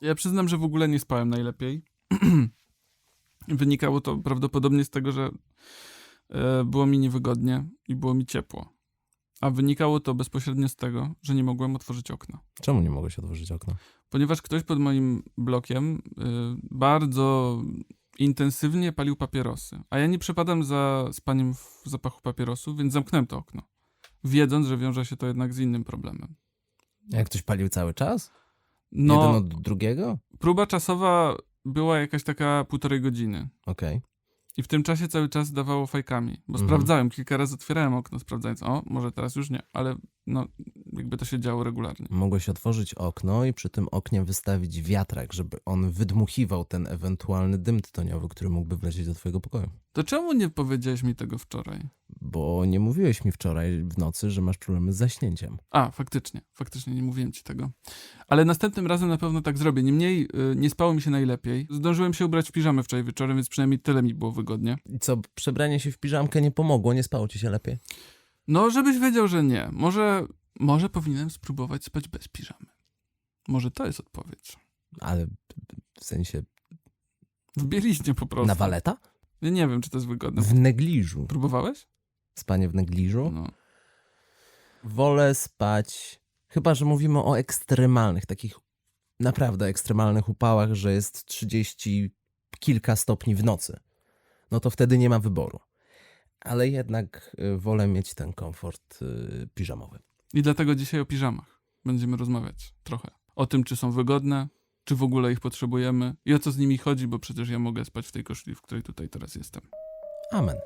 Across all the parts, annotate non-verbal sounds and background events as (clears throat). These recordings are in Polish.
Ja przyznam, że w ogóle nie spałem najlepiej. (clears throat) Wynikało to prawdopodobnie z tego, że e, było mi niewygodnie i było mi ciepło. A wynikało to bezpośrednio z tego, że nie mogłem otworzyć okna. Czemu nie mogłeś otworzyć okna? Ponieważ ktoś pod moim blokiem y, bardzo intensywnie palił papierosy. A ja nie przepadam za spaniem w zapachu papierosu, więc zamknąłem to okno. Wiedząc, że wiąże się to jednak z innym problemem. Jak ktoś palił cały czas? No, Jeden od drugiego? próba czasowa była jakaś taka półtorej godziny. Okej. I w tym czasie cały czas dawało fajkami, bo Mhm. sprawdzałem, kilka razy otwierałem okno, sprawdzając, o, może teraz już nie, ale no, jakby to się działo regularnie. Mogłeś otworzyć okno i przy tym oknie wystawić wiatrak, żeby on wydmuchiwał ten ewentualny dym tytoniowy, który mógłby wlecieć do twojego pokoju. To czemu nie powiedziałeś mi tego wczoraj? Bo nie mówiłeś mi wczoraj w nocy, że masz problemy z zaśnięciem. A, faktycznie, faktycznie nie mówiłem ci tego. Ale następnym razem na pewno tak zrobię. Niemniej y, nie spało mi się najlepiej. Zdążyłem się ubrać w piżamę wczoraj wieczorem, więc przynajmniej tyle mi było wygodnie. I co, przebranie się w piżamkę nie pomogło? Nie spało ci się lepiej? No, żebyś wiedział, że nie. Może, może powinienem spróbować spać bez piżamy. Może to jest odpowiedź. Ale w sensie W bieliźnie po prostu. na waleta? Ja nie wiem, czy to jest wygodne. W negliżu. Próbowałeś? Spanie w negliżu? No. Wolę spać, chyba że mówimy o ekstremalnych, takich naprawdę ekstremalnych upałach, że jest 30 kilka stopni w nocy. No to wtedy nie ma wyboru. Ale jednak y, wolę mieć ten komfort y, piżamowy. I dlatego dzisiaj o piżamach będziemy rozmawiać trochę. O tym, czy są wygodne, czy w ogóle ich potrzebujemy i o co z nimi chodzi, bo przecież ja mogę spać w tej koszuli, w której tutaj teraz jestem. Amen.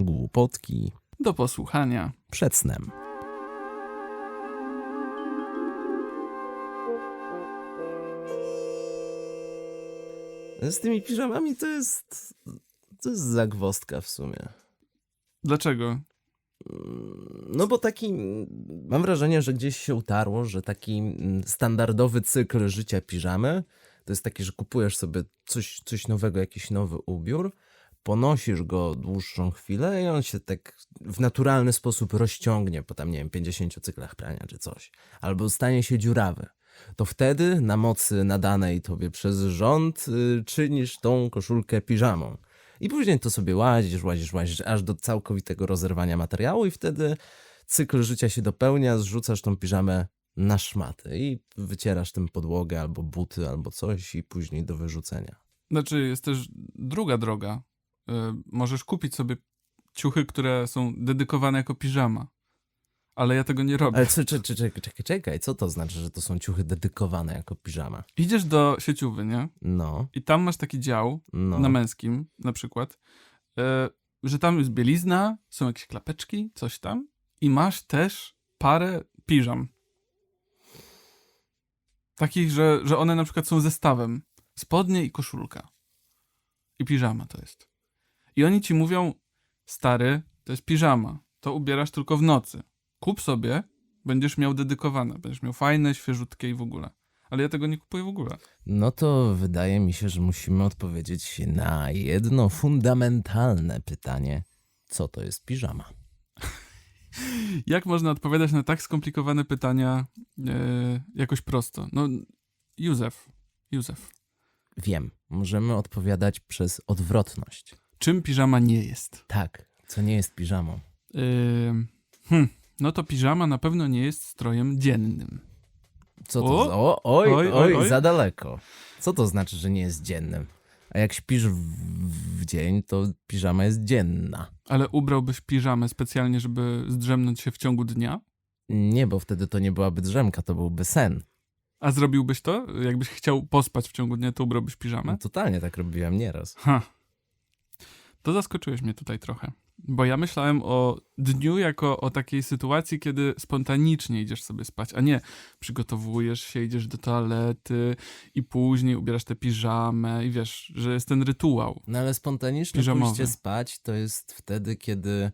Głupotki Do posłuchania. przed snem. Z tymi piżamami to jest. To jest zagwostka w sumie. Dlaczego? No bo taki. Mam wrażenie, że gdzieś się utarło, że taki mm, standardowy cykl życia piżamy to jest taki, że kupujesz sobie coś, coś nowego, jakiś nowy ubiór, ponosisz go dłuższą chwilę i on się tak w naturalny sposób rozciągnie po tam, nie wiem, 50 cyklach prania czy coś. Albo stanie się dziurawy. To wtedy na mocy nadanej tobie przez rząd y, czynisz tą koszulkę piżamą. I później to sobie łazisz, łazisz, łazisz, aż do całkowitego rozerwania materiału i wtedy cykl życia się dopełnia, zrzucasz tą piżamę na szmaty i wycierasz tym podłogę albo buty albo coś i później do wyrzucenia. Znaczy, jest też druga droga. Y, możesz kupić sobie ciuchy, które są dedykowane jako piżama. Ale ja tego nie robię. Ale co, czekaj, czekaj, czekaj, czekaj, co to znaczy, że to są ciuchy dedykowane jako piżama? Idziesz do sieciówy, nie? No, I tam masz taki dział, no. na męskim na przykład, y, że tam jest bielizna, są jakieś klapeczki, coś tam. I masz też parę piżam. Takich, że, że one na przykład są zestawem. Spodnie i koszulka. I piżama to jest. I oni ci mówią, stary, to jest piżama. To ubierasz tylko w nocy. Kup sobie, będziesz miał dedykowane. Będziesz miał fajne, świeżutkie i w ogóle. Ale ja tego nie kupuję w ogóle. No to wydaje mi się, że musimy odpowiedzieć na jedno fundamentalne pytanie. Co to jest piżama? (laughs) Jak można odpowiadać na tak skomplikowane pytania e, jakoś prosto? No, Józef. Józef. Wiem, możemy odpowiadać przez odwrotność. Czym piżama nie jest? Tak, co nie jest piżamą. Yy, hm, no to piżama na pewno nie jest strojem dziennym. Co to O! za... O, oj, Oj, oj, oj, za daleko. Co to znaczy, że nie jest dziennym? A jak śpisz w, w dzień, to piżama jest dzienna. Ale ubrałbyś piżamę specjalnie, żeby zdrzemnąć się w ciągu dnia? Nie, bo wtedy to nie byłaby drzemka, to byłby sen. A zrobiłbyś to? Jakbyś chciał pospać w ciągu dnia, to ubrałbyś No, piżamę? totalnie tak robiłem nieraz. Ha. To zaskoczyłeś mnie tutaj trochę. Bo ja myślałem o dniu jako o takiej sytuacji, kiedy spontanicznie idziesz sobie spać, a nie przygotowujesz się, idziesz do toalety i później ubierasz tę piżamę i wiesz, że jest ten rytuał. No ale spontaniczne Piżamowy. pójście spać to jest wtedy, kiedy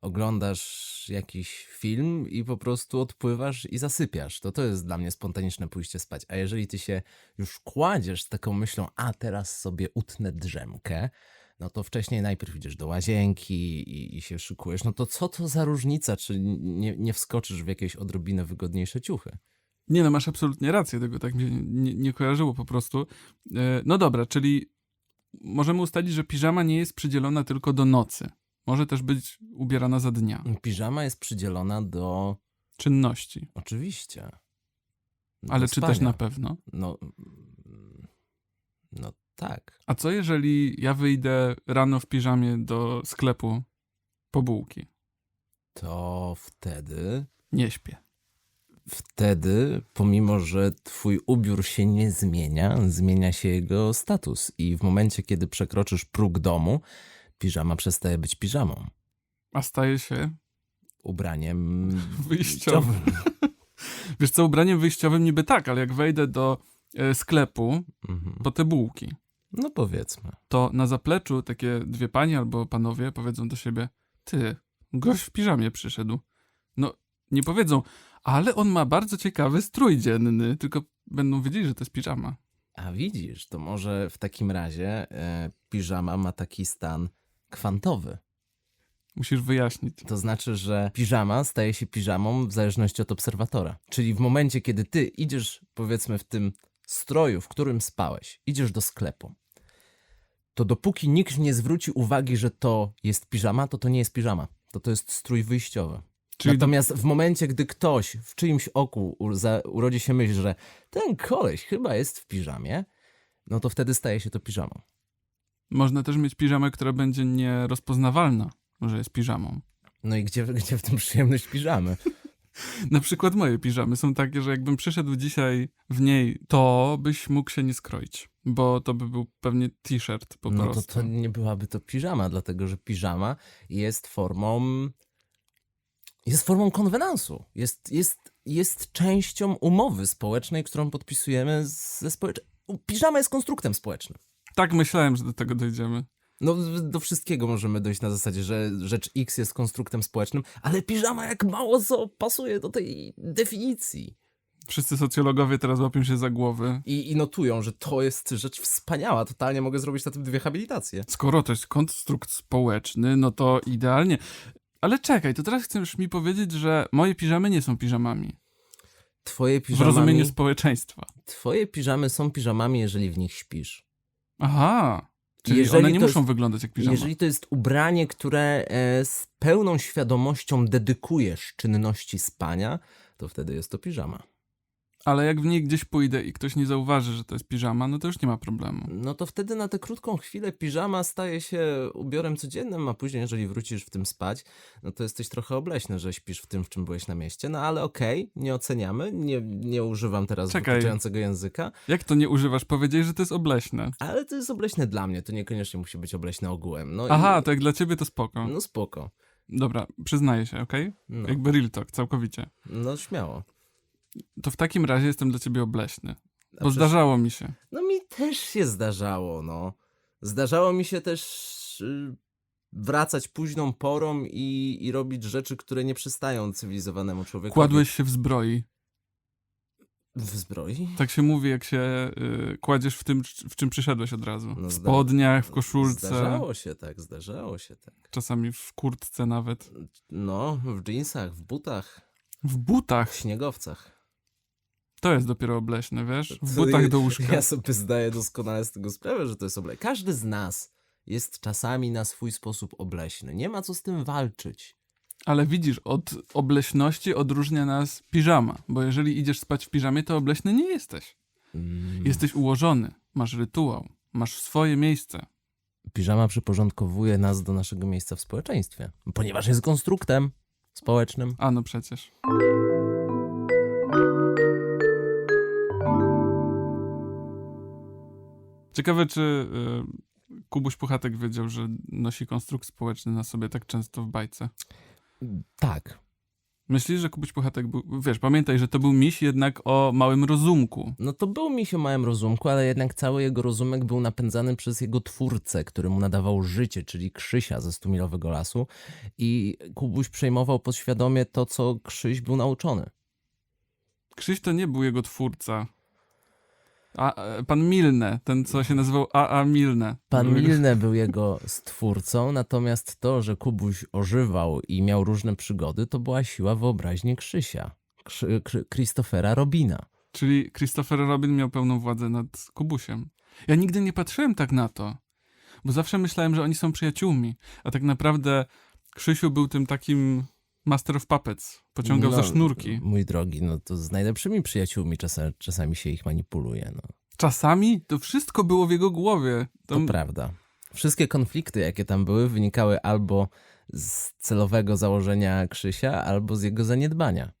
oglądasz jakiś film i po prostu odpływasz i zasypiasz. To to jest dla mnie spontaniczne pójście spać. A jeżeli ty się już kładziesz z taką myślą, a teraz sobie utnę drzemkę, no to wcześniej najpierw idziesz do łazienki i, i się szykujesz. No to co to za różnica, czy nie, nie wskoczysz w jakieś odrobinę wygodniejsze ciuchy? Nie no, masz absolutnie rację, tego tak mi się nie, nie kojarzyło po prostu. E, No dobra, czyli możemy ustalić, że piżama nie jest przydzielona tylko do nocy. Może też być ubierana za dnia. Piżama jest przydzielona do... Czynności. Oczywiście. do Ale czy też spania. na pewno? No, no tak. A co jeżeli ja wyjdę rano w piżamie do sklepu po bułki? To wtedy, Nie śpię. wtedy, pomimo że twój ubiór się nie zmienia, zmienia się jego status. I w momencie, kiedy przekroczysz próg domu, piżama przestaje być piżamą. A staje się Ubraniem wyjściowym. (laughs) Wiesz co, ubraniem wyjściowym niby tak, ale jak wejdę do e, sklepu Mhm. po te bułki, No powiedzmy. to na zapleczu takie dwie panie albo panowie powiedzą do siebie: Ty, gość w piżamie przyszedł. No, nie powiedzą, ale on ma bardzo ciekawy strój dzienny, tylko będą wiedzieli, że to jest piżama. A widzisz, to może w takim razie e, piżama ma taki stan kwantowy. Musisz wyjaśnić. To znaczy, że piżama staje się piżamą w zależności od obserwatora. Czyli w momencie, kiedy ty idziesz, powiedzmy, w tym stroju, w którym spałeś, idziesz do sklepu, to dopóki nikt nie zwróci uwagi, że to jest piżama, to to nie jest piżama. To to jest strój wyjściowy. Czyli Natomiast w momencie, gdy ktoś w czyimś oku urodzi się myśl, że ten koleś chyba jest w piżamie, no to wtedy staje się to piżamą. można też mieć piżamę, która będzie nierozpoznawalna, że jest piżamą. No i gdzie, gdzie w tym przyjemność piżamy? (laughs) (laughs) Na przykład moje piżamy są takie, że jakbym przyszedł dzisiaj w niej, to byś mógł się nie skroić, bo to by był pewnie t-shirt po No to, prostu. to nie byłaby to piżama, dlatego że piżama jest formą. Jest formą konwenansu. Jest, jest, jest częścią umowy społecznej, którą podpisujemy ze społeczeństwem. Piżama jest konstruktem społecznym. Tak myślałem, że do tego dojdziemy. No, do wszystkiego możemy dojść na zasadzie, że rzecz X jest konstruktem społecznym, ale piżama jak mało co pasuje do tej definicji. Wszyscy socjologowie teraz łapią się za głowy. I, I notują, że to jest rzecz wspaniała. Totalnie mogę zrobić na tym dwie habilitacje. Skoro to jest konstrukt społeczny, no to idealnie. Ale czekaj, to teraz chcesz mi powiedzieć, że moje piżamy nie są piżamami. Twoje W piżamami, rozumieniu społeczeństwa. twoje piżamy są piżamami, jeżeli w nich śpisz. Aha. Czyli Jeżeli one nie muszą jest- wyglądać jak piżama. Jeżeli to jest ubranie, które e, z pełną świadomością dedykujesz czynności spania, to wtedy jest to piżama. Ale jak w niej gdzieś pójdę i ktoś nie zauważy, że to jest piżama, no to już nie ma problemu. No to wtedy na tę krótką chwilę piżama staje się ubiorem codziennym, a później, jeżeli wrócisz w tym spać, no to jesteś trochę obleśny, że śpisz w tym, w czym byłeś na mieście. No ale okej, nie oceniamy, nie, nie używam teraz Czekaj. wyczującego języka, Jak to nie używasz? Powiedziałeś, że to jest obleśne. ale to jest obleśne dla mnie, to niekoniecznie musi być obleśne ogółem. No Aha, i, to jak dla ciebie to spoko. No spoko. Dobra, przyznaję się, okej? No, Jakby real talk, całkowicie. no śmiało. To w takim razie jestem dla ciebie obleśny. Bo przecież- zdarzało mi się. No mi też się zdarzało, no. Zdarzało mi się też y, wracać późną porą i, i robić rzeczy, które nie przystają cywilizowanemu człowiekowi. Kładłeś się w zbroi. W zbroi? Tak się mówi, jak się y, kładziesz w tym, w czym przyszedłeś od razu. No w spodniach, w koszulce, Zdarzało się tak, zdarzało się tak. czasami w kurtce nawet. No, w dżinsach, w butach, W w butach. śniegowcach. To jest dopiero obleśne, wiesz? W butach do łóżka. Ja sobie zdaję doskonale z tego sprawę, że to jest obleśne. Każdy z nas jest czasami na swój sposób obleśny. Nie ma co z tym walczyć. Ale widzisz, od obleśności odróżnia nas piżama. Bo jeżeli idziesz spać w piżamie, to obleśny nie jesteś. Mm. Jesteś ułożony, masz rytuał, masz swoje miejsce. Piżama przyporządkowuje nas do naszego miejsca w społeczeństwie, ponieważ jest konstruktem społecznym. A no przecież. Ciekawe, czy y, Kubuś Puchatek wiedział, że nosi konstrukt społeczny na sobie tak często w bajce. Tak. Myślisz, że Kubuś Puchatek był... Wiesz, pamiętaj, że to był miś jednak o małym rozumku. No to był mi się małym rozumku, ale jednak cały jego rozumek był napędzany przez jego twórcę, który mu nadawał życie, czyli Krzysia ze Stumilowego Lasu. I Kubuś przejmował podświadomie to, co Krzyś był nauczony. Krzyś to nie był jego twórca. A, e, pan Milne, ten co się nazywał A.A. Milne. Pan Milne był jego stwórcą, natomiast to, że Kubuś ożywał i miał różne przygody, to była siła wyobraźni Krzysia, Krzy, Krzy, Christophera Robina. Czyli Christopher Robin miał pełną władzę nad Kubusiem. Ja nigdy nie patrzyłem tak na to, bo zawsze myślałem, że oni są przyjaciółmi, a tak naprawdę Krzysiu był tym takim Master of Puppets. Pociągał za No, sznurki. Mój drogi, no to z najlepszymi przyjaciółmi czasami, czasami się ich manipuluje. No. Czasami to wszystko było w jego głowie. To Tam, prawda. Wszystkie konflikty, jakie tam były, wynikały albo z celowego założenia Krzysia, albo z jego zaniedbania.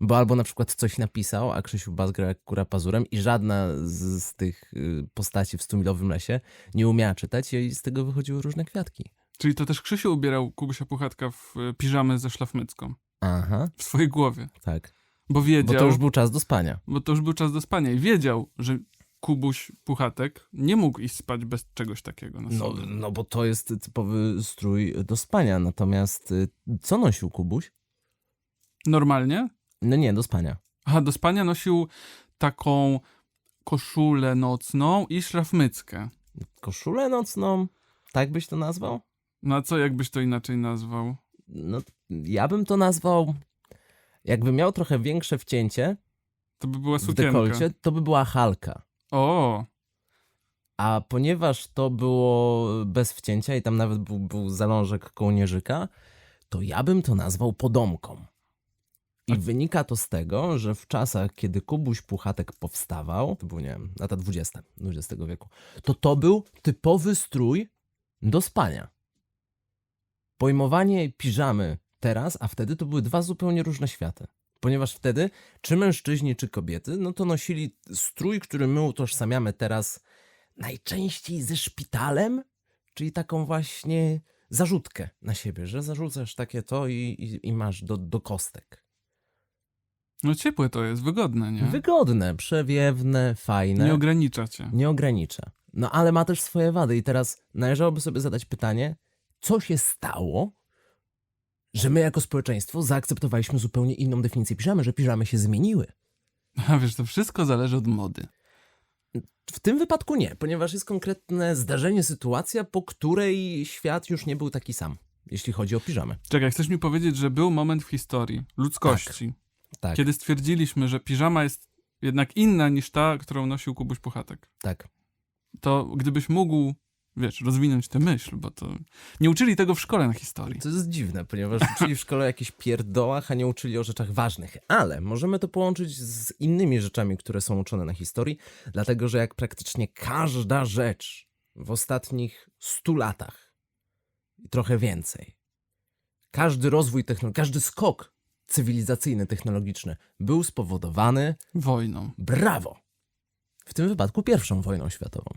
Bo albo na przykład coś napisał, a Krzysiu bazgrał jak kura pazurem i żadna z, z tych y, postaci w Stumilowym Lesie nie umiała czytać i z tego wychodziły różne kwiatki. Czyli to też Krzysiu ubierał Kubusia Puchatka w e, piżamę ze szlafmycką. Aha, W swojej głowie. tak. Bo wiedział, Bo to już był czas do spania. bo to już był czas do spania i wiedział, że Kubuś Puchatek nie mógł iść spać bez czegoś takiego na No, sobie. no bo to jest typowy strój do spania. Natomiast y, co nosił Kubuś? Normalnie? No nie, do spania. Aha, do spania nosił taką koszulę nocną i szlafmyckę. Koszulę nocną? Tak byś to nazwał? No a co jakbyś to inaczej nazwał? No, ja bym to nazwał. Jakby miał trochę większe wcięcie To by była w sukienka. dekolcie, to by była halka. O, A ponieważ to było bez wcięcia i tam nawet był, był zalążek kołnierzyka, to ja bym to nazwał podomką. I A- wynika to z tego, że w czasach, kiedy Kubuś Puchatek powstawał, to był, nie wiem, lata 20 XX wieku, to to był typowy strój do spania. Pojmowanie piżamy teraz, a wtedy to były dwa zupełnie różne światy. Ponieważ wtedy, czy mężczyźni, czy kobiety, no to nosili strój, który my utożsamiamy teraz najczęściej ze szpitalem, czyli taką właśnie zarzutkę na siebie, że zarzucasz takie to i, i, i masz do, do kostek. no ciepłe to jest, wygodne, nie? Wygodne, przewiewne, fajne. Nie ogranicza cię. nie ogranicza. No ale ma też swoje wady i teraz należałoby sobie zadać pytanie, co się stało, że my jako społeczeństwo zaakceptowaliśmy zupełnie inną definicję piżamy, że piżamy się zmieniły. (laughs) A wiesz, to wszystko zależy od mody. W tym wypadku nie, ponieważ jest konkretne zdarzenie, sytuacja, po której świat już nie był taki sam, jeśli chodzi o piżamę. Czekaj, chcesz mi powiedzieć, że był moment w historii ludzkości, Tak, kiedy stwierdziliśmy, że piżama jest jednak inna niż ta, którą nosił Kubuś Puchatek. tak. To gdybyś mógł, wiesz, rozwinąć tę myśl, bo to nie uczyli tego w szkole na historii. To jest dziwne, ponieważ uczyli w szkole o jakichś pierdołach, a nie uczyli o rzeczach ważnych. Ale możemy to połączyć z innymi rzeczami, które są uczone na historii, dlatego że jak praktycznie każda rzecz w ostatnich stu latach i trochę więcej, każdy rozwój technologiczny, każdy skok cywilizacyjny, technologiczny był spowodowany Wojną. Brawo! W tym wypadku pierwszą wojną światową.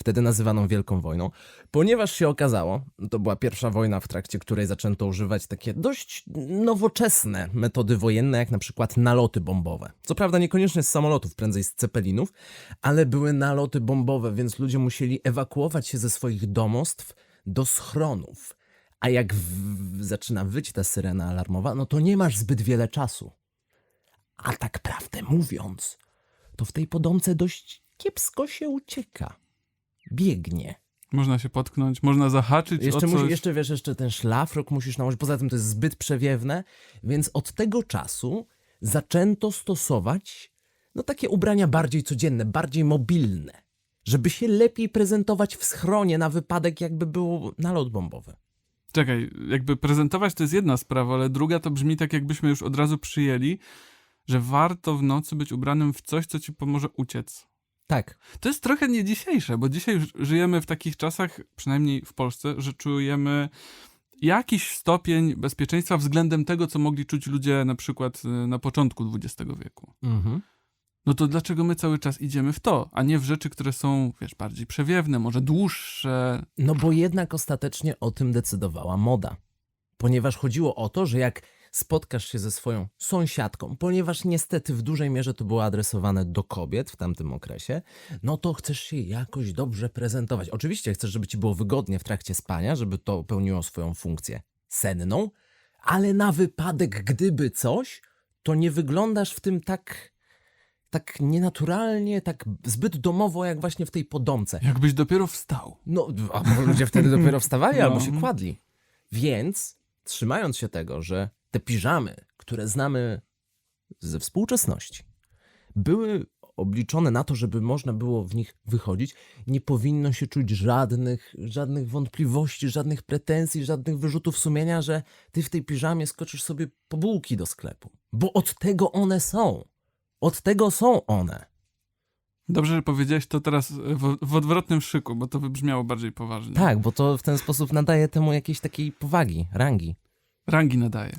Wtedy nazywaną Wielką Wojną, ponieważ się okazało, to była pierwsza wojna, w trakcie której zaczęto używać takie dość nowoczesne metody wojenne, jak na przykład naloty bombowe. Co prawda niekoniecznie z samolotów, prędzej z cepelinów, ale były naloty bombowe, więc ludzie musieli ewakuować się ze swoich domostw do schronów. A jak w, zaczyna wyć ta syrena alarmowa, no to nie masz zbyt wiele czasu. A tak prawdę mówiąc, to w tej podomce dość kiepsko się ucieka. Biegnie. Można się potknąć, można zahaczyć Jeszcze, o musi, coś. jeszcze wiesz, jeszcze ten szlafrok musisz nałożyć. Poza tym to jest zbyt przewiewne, więc od tego czasu zaczęto stosować no takie ubrania bardziej codzienne, bardziej mobilne, żeby się lepiej prezentować w schronie na wypadek, jakby był nalot bombowy. Czekaj, jakby prezentować to jest jedna sprawa, ale druga to brzmi tak, jakbyśmy już od razu przyjęli, że warto w nocy być ubranym w coś, co ci pomoże uciec. Tak, To jest trochę nie dzisiejsze, bo dzisiaj żyjemy w takich czasach, przynajmniej w Polsce, że czujemy jakiś stopień bezpieczeństwa względem tego, co mogli czuć ludzie na przykład y, na początku XX wieku. mhm. No to dlaczego my cały czas idziemy w to, a nie w rzeczy, które są, wiesz, bardziej przewiewne, może dłuższe? No bo jednak ostatecznie o tym decydowała moda. Ponieważ chodziło o to, że jak spotkasz się ze swoją sąsiadką, ponieważ niestety w dużej mierze to było adresowane do kobiet w tamtym okresie, no to chcesz się jakoś dobrze prezentować. Oczywiście chcesz, żeby ci było wygodnie w trakcie spania, żeby to pełniło swoją funkcję senną, ale na wypadek gdyby coś, to nie wyglądasz w tym tak tak nienaturalnie, tak zbyt domowo, jak właśnie w tej podomce. Jakbyś dopiero wstał. No, a ludzie wtedy dopiero wstawali (laughs) No. albo się kładli. Więc, trzymając się tego, że te piżamy, które znamy ze współczesności, były obliczone na to, żeby można było w nich wychodzić, nie powinno się czuć żadnych, żadnych wątpliwości, żadnych pretensji, żadnych wyrzutów sumienia, że ty w tej piżamie skoczysz sobie po bułki do sklepu. Bo od tego one są. Od tego są one. Dobrze, że powiedziałeś to teraz w, w odwrotnym szyku, bo to wybrzmiało bardziej poważnie. Tak, bo to w ten sposób nadaje temu jakiejś takiej powagi, rangi. Rangi nadaje.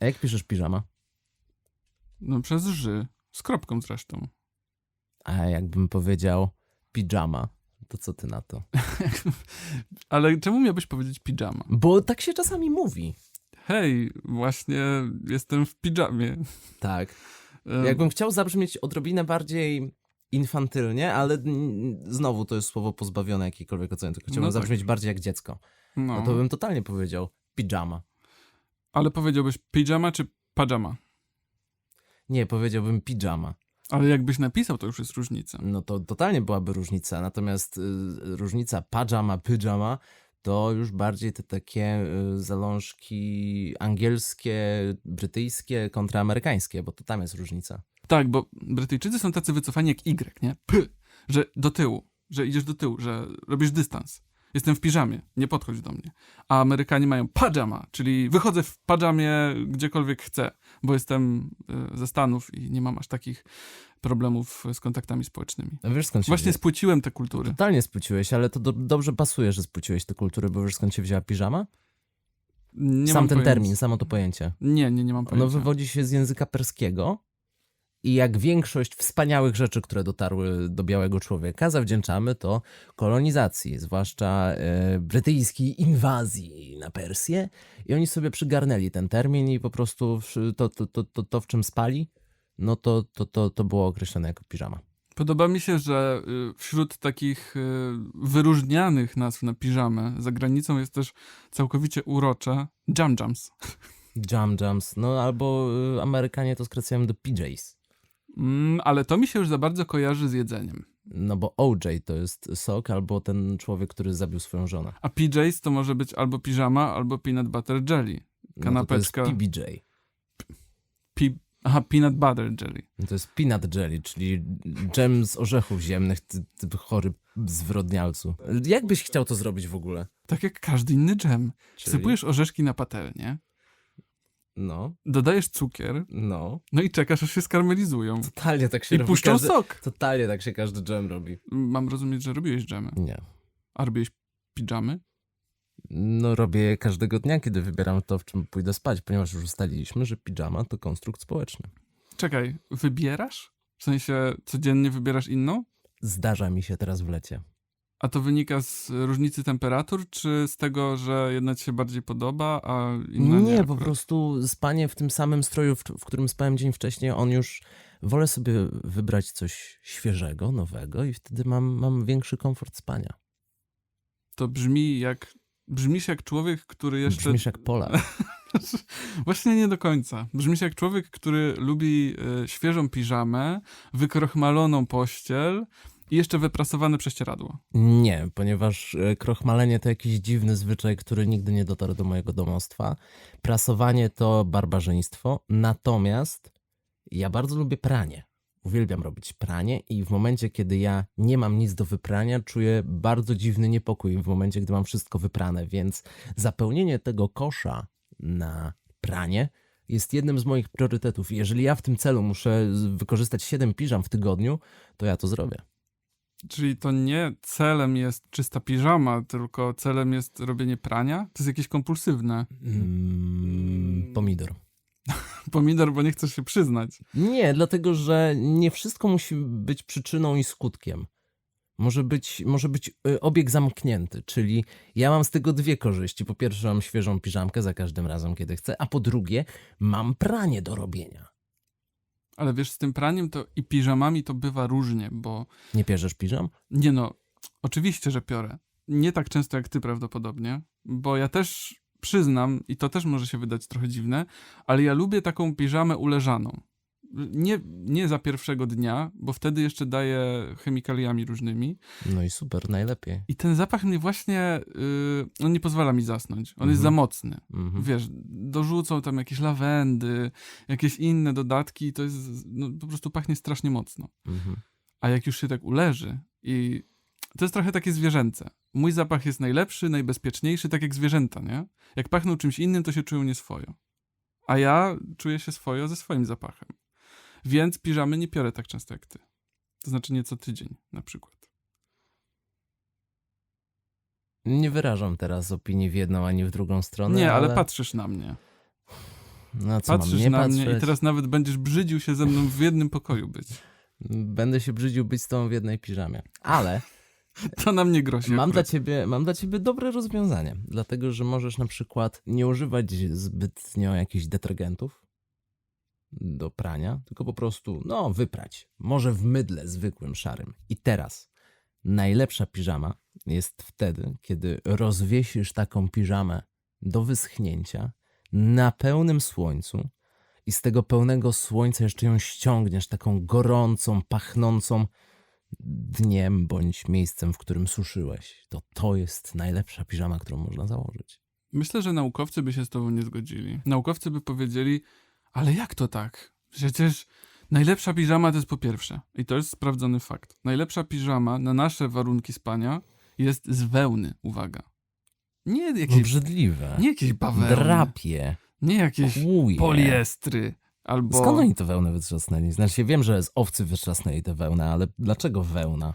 A jak piszesz piżama? No przez ży. Z kropką zresztą. A jakbym powiedział pijama, to co ty na to? (laughs) Ale czemu miałbyś powiedzieć pijama? Bo tak się czasami mówi. Hej, właśnie jestem w pijamie. Tak. Jakbym chciał zabrzmieć odrobinę bardziej infantylnie, ale znowu to jest słowo pozbawione jakiejkolwiek oceny, tylko chciałbym No tak. zabrzmieć bardziej jak dziecko. no. No to bym totalnie powiedział pijama. Ale powiedziałbyś pijama czy pajama? Nie, powiedziałbym pijama. Ale jakbyś napisał, to już jest różnica. No to totalnie byłaby różnica. Natomiast y, różnica pajama, pyjama to już bardziej te takie y, zalążki angielskie, brytyjskie kontra amerykańskie, bo to tam jest różnica. Tak, bo Brytyjczycy są tacy wycofani jak Y, nie? P, że do tyłu, że idziesz do tyłu, że robisz dystans. Jestem w piżamie, nie podchodź do mnie. A Amerykanie mają pajama, czyli wychodzę w pajamie gdziekolwiek chcę, bo jestem y, ze Stanów i nie mam aż takich problemów z kontaktami społecznymi. A wiesz skąd się Właśnie wzięła? spłyciłem te kultury. Totalnie spłyciłeś, ale to do, dobrze pasuje, że spłyciłeś te kultury, bo wiesz skąd się wzięła piżama? Nie Sam ten pojęcia. termin, samo to pojęcie. Nie, nie, nie mam Ono pojęcia. wywodzi się z języka perskiego i jak większość wspaniałych rzeczy, które dotarły do białego człowieka, zawdzięczamy to kolonizacji, zwłaszcza e, brytyjskiej inwazji na Persję. I oni sobie przygarnęli ten termin i po prostu to, to, to, to, to w czym spali, no to, to, to, to było określone jako piżama. Podoba mi się, że y, wśród takich y, wyróżnianych nazw na piżamę za granicą jest też całkowicie urocze jam jams. (laughs) Jam jams, no albo y, Amerykanie to skracają do PJs. Mm, ale to mi się już za bardzo kojarzy z jedzeniem. No bo OJ to jest sok, albo ten człowiek, który zabił swoją żonę. A PJs to może być albo piżama, albo peanut butter jelly. No to, to jest Kanapeczka. PBJ. Pi- Aha, peanut butter jelly. No To jest peanut jelly, czyli dżem z orzechów ziemnych, ty, ty chory zwyrodnialcu. Jak byś chciał to zrobić w ogóle? Tak jak każdy inny dżem. Czyli- Sypujesz orzeszki na patelnię, No, dodajesz cukier, no. no i czekasz, aż się skarmelizują. Totalnie tak się I robi puszczą każdy... sok. Totalnie tak się każdy dżem robi. Mam rozumieć, że robiłeś dżemy. Nie. A robiłeś pijamy? No robię je każdego dnia, kiedy wybieram to, w czym pójdę spać, ponieważ już ustaliliśmy, że pijama to konstrukt społeczny. Czekaj, wybierasz? W sensie codziennie wybierasz inną? Zdarza mi się teraz w lecie. A to wynika z różnicy temperatur, czy z tego, że jedna ci się bardziej podoba, a inna nie? Nie, po prostu spanie w tym samym stroju, w, w którym spałem dzień wcześniej, on już wolę sobie wybrać coś świeżego, nowego i wtedy mam, mam większy komfort spania. To brzmi jak... Brzmisz jak człowiek, który jeszcze... Brzmisz jak Polak. (laughs) Właśnie nie do końca. Brzmisz jak człowiek, który lubi e, świeżą piżamę, wykrochmaloną pościel i jeszcze wyprasowane prześcieradło. Nie, ponieważ e, krochmalenie to jakiś dziwny zwyczaj, który nigdy nie dotarł do mojego domostwa. Prasowanie to barbarzyństwo, natomiast ja bardzo lubię pranie. Uwielbiam robić pranie i w momencie, kiedy ja nie mam nic do wyprania, czuję bardzo dziwny niepokój w momencie, gdy mam wszystko wyprane, więc zapełnienie tego kosza na pranie jest jednym z moich priorytetów. Jeżeli ja w tym celu muszę wykorzystać 7 piżam w tygodniu, to ja to zrobię. Czyli to nie celem jest czysta piżama, tylko celem jest robienie prania? To jest jakieś kompulsywne. Mm, pomidor. (laughs) Pomidor, bo nie chcesz się przyznać. Nie, dlatego że nie wszystko musi być przyczyną i skutkiem. Może być, może być y, obieg zamknięty, czyli ja mam z tego dwie korzyści. Po pierwsze, mam świeżą piżamkę za każdym razem, kiedy chcę, a po drugie, mam pranie do robienia. Ale wiesz, z tym praniem to i piżamami to bywa różnie, bo Nie pierzesz piżam? nie no, oczywiście, że piorę. nie tak często jak ty prawdopodobnie, bo ja też przyznam, i to też może się wydać trochę dziwne, ale ja lubię taką piżamę uleżaną. Nie, nie za pierwszego dnia, bo wtedy jeszcze daję chemikaliami różnymi. No i super, najlepiej. I ten zapach mnie właśnie, yy, on nie pozwala mi zasnąć. On jest za Mhm. mocny. Mhm. Wiesz, dorzucą tam jakieś lawendy, jakieś inne dodatki, to jest, no, po prostu pachnie strasznie mocno. Mhm. A jak już się tak uleży i to jest trochę takie zwierzęce. Mój zapach jest najlepszy, najbezpieczniejszy, tak jak zwierzęta, nie? Jak pachną czymś innym, to się czują nieswojo. A ja czuję się swojo ze swoim zapachem. Więc piżamy nie piorę tak często jak ty. To znaczy nie co tydzień na przykład. Nie wyrażam teraz opinii w jedną ani w drugą stronę. nie, ale patrzysz na mnie. No co mam Patrzysz nie na patrzeć? mnie i teraz nawet będziesz brzydził się ze mną w jednym pokoju być. Będę się brzydził być z tobą w jednej piżamie. Ale (laughs) To nam nie grozi. mam dla, ciebie, mam dla ciebie dobre rozwiązanie. Dlatego, że możesz na przykład nie używać zbytnio jakichś detergentów do prania, tylko po prostu, no, wyprać. Może w mydle zwykłym, szarym. I teraz najlepsza piżama jest wtedy, kiedy rozwiesisz taką piżamę do wyschnięcia na pełnym słońcu i z tego pełnego słońca jeszcze ją ściągniesz taką gorącą, pachnącą dniem bądź miejscem, w którym suszyłeś. To to jest najlepsza piżama, którą można założyć. Myślę, że naukowcy by się z tobą nie zgodzili. Naukowcy by powiedzieli, ale jak to tak? Przecież najlepsza piżama to jest po pierwsze, i to jest sprawdzony fakt, najlepsza piżama na nasze warunki spania jest z wełny, uwaga. Nie jakieś, Obrzydliwe. nie jakieś bawełny, Drapie, nie jakieś kłuje. poliestry, albo... Skąd oni tę wełnę wytrzasnęli? Znaczy, wiem, że z owcy wytrzasnęli tę wełnę, ale dlaczego wełna?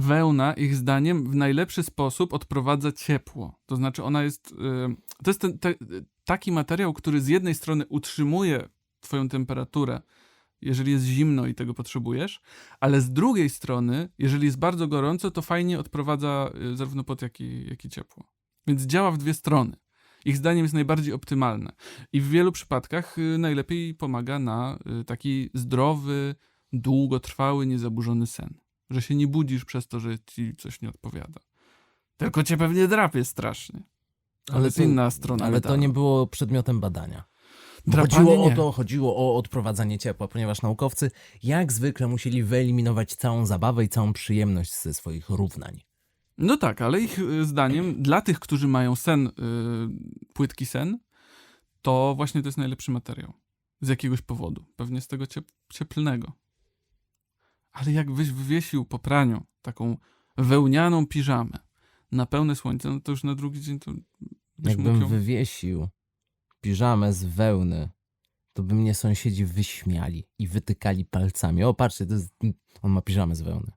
wełna, ich zdaniem, w najlepszy sposób odprowadza ciepło. To znaczy, ona jest. y, To jest ten, te, taki materiał, który z jednej strony utrzymuje Twoją temperaturę, jeżeli jest zimno i tego potrzebujesz, ale z drugiej strony, jeżeli jest bardzo gorąco, to fajnie odprowadza y, zarówno pot, jak i, jak i ciepło. Więc działa w dwie strony. Ich zdaniem jest najbardziej optymalne. I w wielu przypadkach y, najlepiej pomaga na y, taki zdrowy, długotrwały, niezaburzony sen. Że się nie budzisz przez to, że ci coś nie odpowiada. Tylko cię pewnie drapie strasznie. Ale, to- inna strona Ale to medalu. nie było przedmiotem badania. Drapanie chodziło o to, chodziło o odprowadzanie ciepła, ponieważ naukowcy jak zwykle musieli wyeliminować całą zabawę i całą przyjemność ze swoich równań. No tak, ale ich y, zdaniem, dla tych, którzy mają sen, y, płytki sen, to właśnie to jest najlepszy materiał. Z jakiegoś powodu. Pewnie z tego ciep- cieplnego. Ale jakbyś wywiesił po praniu taką wełnianą piżamę na pełne słońce, no to już na drugi dzień to byś Jakbym ją... wywiesił piżamę z wełny, to by mnie sąsiedzi wyśmiali i wytykali palcami. O, patrzcie, to jest... on ma piżamę z wełny.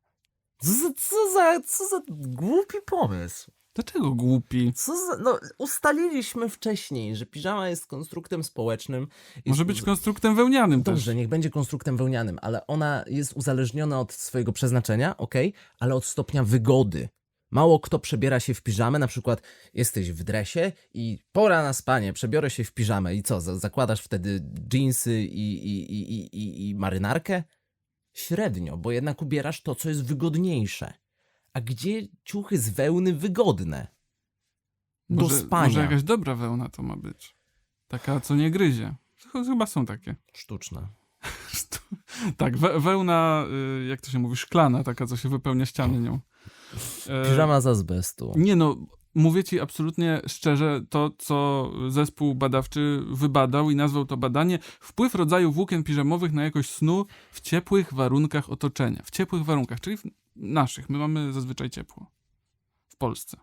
Co za, co za, co za głupi pomysł. Dlaczego głupi? Co za, no, ustaliliśmy wcześniej, że piżama jest konstruktem społecznym. i- Może być konstruktem wełnianym też. Dobrze, niech będzie konstruktem wełnianym, ale ona jest uzależniona od swojego przeznaczenia, ok, ale od stopnia wygody. Mało kto przebiera się w piżamę, na przykład jesteś w dresie i pora na spanie, przebiorę się w piżamę i co, za- zakładasz wtedy dżinsy i, i, i, i, i, marynarkę? Średnio, bo jednak ubierasz to, co jest wygodniejsze. A gdzie ciuchy z wełny wygodne? Do może, spania. Może jakaś dobra wełna to ma być. Taka, co nie gryzie. Ch- Chyba są takie. (laughs) Sztuczne. tak, we, wełna, y, jak to się mówi, szklana, taka, co się wypełnia ściany nią. E, Piżama z azbestu. Nie no, mówię ci absolutnie szczerze, to co zespół badawczy wybadał i nazwał to badanie, wpływ rodzaju włókien piżamowych na jakość snu w ciepłych warunkach otoczenia. W ciepłych warunkach, czyli w naszych. My mamy zazwyczaj ciepło. W Polsce.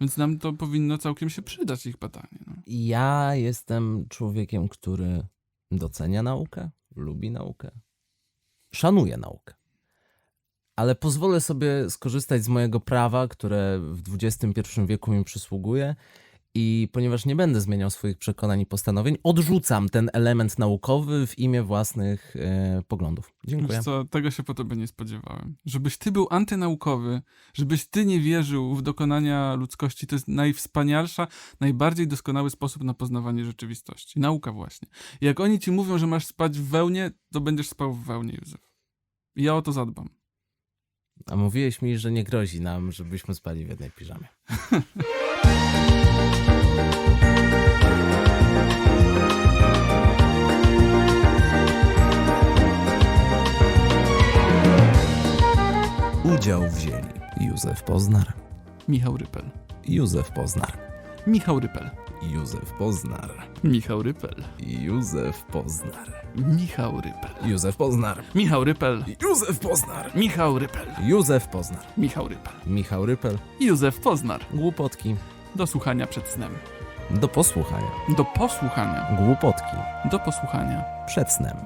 Więc nam to powinno całkiem się przydać, ich badanie. No. Ja jestem człowiekiem, który docenia naukę, lubi naukę, szanuje naukę. Ale pozwolę sobie skorzystać z mojego prawa, które w XXI wieku mi przysługuje. I ponieważ nie będę zmieniał swoich przekonań i postanowień, odrzucam ten element naukowy w imię własnych e, poglądów. Dziękuję. Wiesz co, tego się po tobie nie spodziewałem. Żebyś ty był antynaukowy, żebyś ty nie wierzył w dokonania ludzkości, to jest najwspanialsza, najbardziej doskonały sposób na poznawanie rzeczywistości. Nauka właśnie. Jak oni ci mówią, że masz spać w wełnie, to będziesz spał w wełnie, Józef. I ja o to zadbam. A mówiłeś mi, że nie grozi nam, żebyśmy spali w jednej piżamie. Udział wzięli Józef Poznar, Michał Rypel. Józef Poznar, Michał Rypel. Józef Poznar, Michał Rypel. Józef Poznar, Michał Rypel. Józef Poznar, Michał Rypel. Józef Poznar, Michał Rypel. Józef Poznar, Michał Rypel. Michał Rypel, Józef Poznar. Głupotki, Do słuchania przed snem. do posłuchania, Do posłuchania. Głupotki, Do posłuchania. przed snem.